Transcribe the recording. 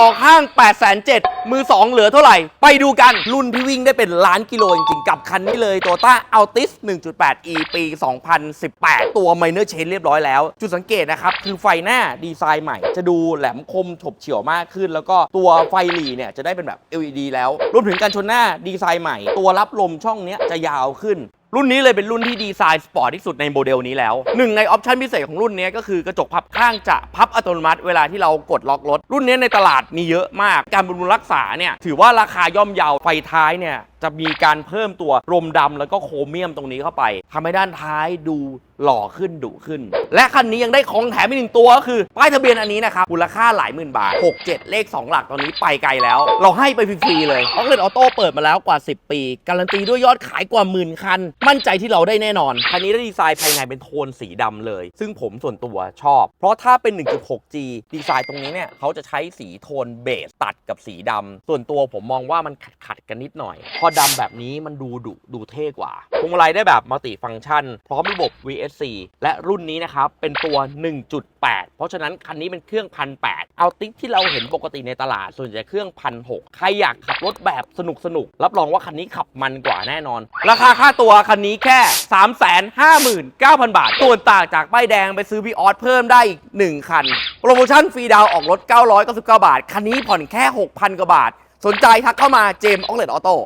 ออกห้าง 8 7 0 0 0มือ 2 เหลือเท่าไหร่ ไปดูกัน รุ่นที่วิ่งได้เป็นล้านกิโลจริงๆ กับคันนี้เลย Toyota Altis 1.8 e ปี 2018 ตัว Minor Change เรียบร้อยแล้ว จุดสังเกตนะครับ คือไฟหน้าดีไซน์ใหม่ จะดูแหลมคมฉบเฉี่ยวมากขึ้น แล้วก็ตัวไฟหลีเนี่ยจะได้เป็นแบบ LED แล้วรวมถึงการชนหน้าดีไซน์ใหม่ ตัวรับลมช่องเนี้ยจะยาวขึ้น รุ่นนี้เลยเป็นรุ่นที่ดีไซน์สปอร์ตที่สุดในโมเดลนี้แล้วหนึ่งในออปชันพิเศษของรุ่นนี้ก็คือกระจกพับข้างจะพับอัตโนมัติเวลาที่เรากดล็อกรถ รุ่นนี้ในตลาดมีเยอะมาก การบำรุงรักษาเนี่ยถือว่าราคาย่อมเยาวไฟท้ายเนี่ยจะมีการเพิ่มตัวรมดำแล้วก็โครเมียมตรงนี้เข้าไปทำให้ด้านท้ายดูหล่อขึ้นดุขึ้น และคันนี้ยังได้ของแถมอีกหนึ่งตัวก็คือป้ายทะเบียนอันนี้นะครับมูลค่าหลายหมื่นบาท 67 เลข 2 หลักตอนนี้ไปไกลแล้ว เราให้ไปฟรีๆเลยออกเลนออโต้เปิดมาแล้วกว่า 10 ปี การันตีด้วยยอดขายกว่าหมื่นคัน มั่นใจที่เราได้แน่นอน คันนี้ได้ดีไซน์ภายในเป็นโทนสีดำเลย ซึ่งผมส่วนตัวชอบ เพราะถ้าเป็น 1.6G ดีไซน์ตรงนี้เนี่ยเขาจะใช้สีโทนเบสตัดกับสีดำส่วนตัวผมมองว่ามันขัดขัดๆกันนิดหน่อยพอดำแบบนี้มันดูดุดูเท่กว่าพวงมาลัยได้แบบมัลติฟังก์ชัน พร้อมระบบ VSC และรุ่นนี้นะครับ เป็นตัว 1.8 เพราะฉะนั้นคันนี้เป็นเครื่องพันแเอาติ๊กที่เราเห็นปกติในตลาด ส่วนใหญ่เครื่องพันหใครอยากขับรถแบบสนุกสนุกรับรองว่าคันนี้ขับมันกว่าแน่นอน ราคาค่าตัวคันนี้แค่ 359,000 บาท ส่วนต่างจากป้ายแดงไปซื้อวีออสเพิ่มได้อีก 1 คัน โปรโมชั่นฟรีดาวออกรถ 999 บาท คันนี้ผ่อนแค่ 6,000 กว่าบาท สนใจทักเข้ามาเจมออกเลตออโต้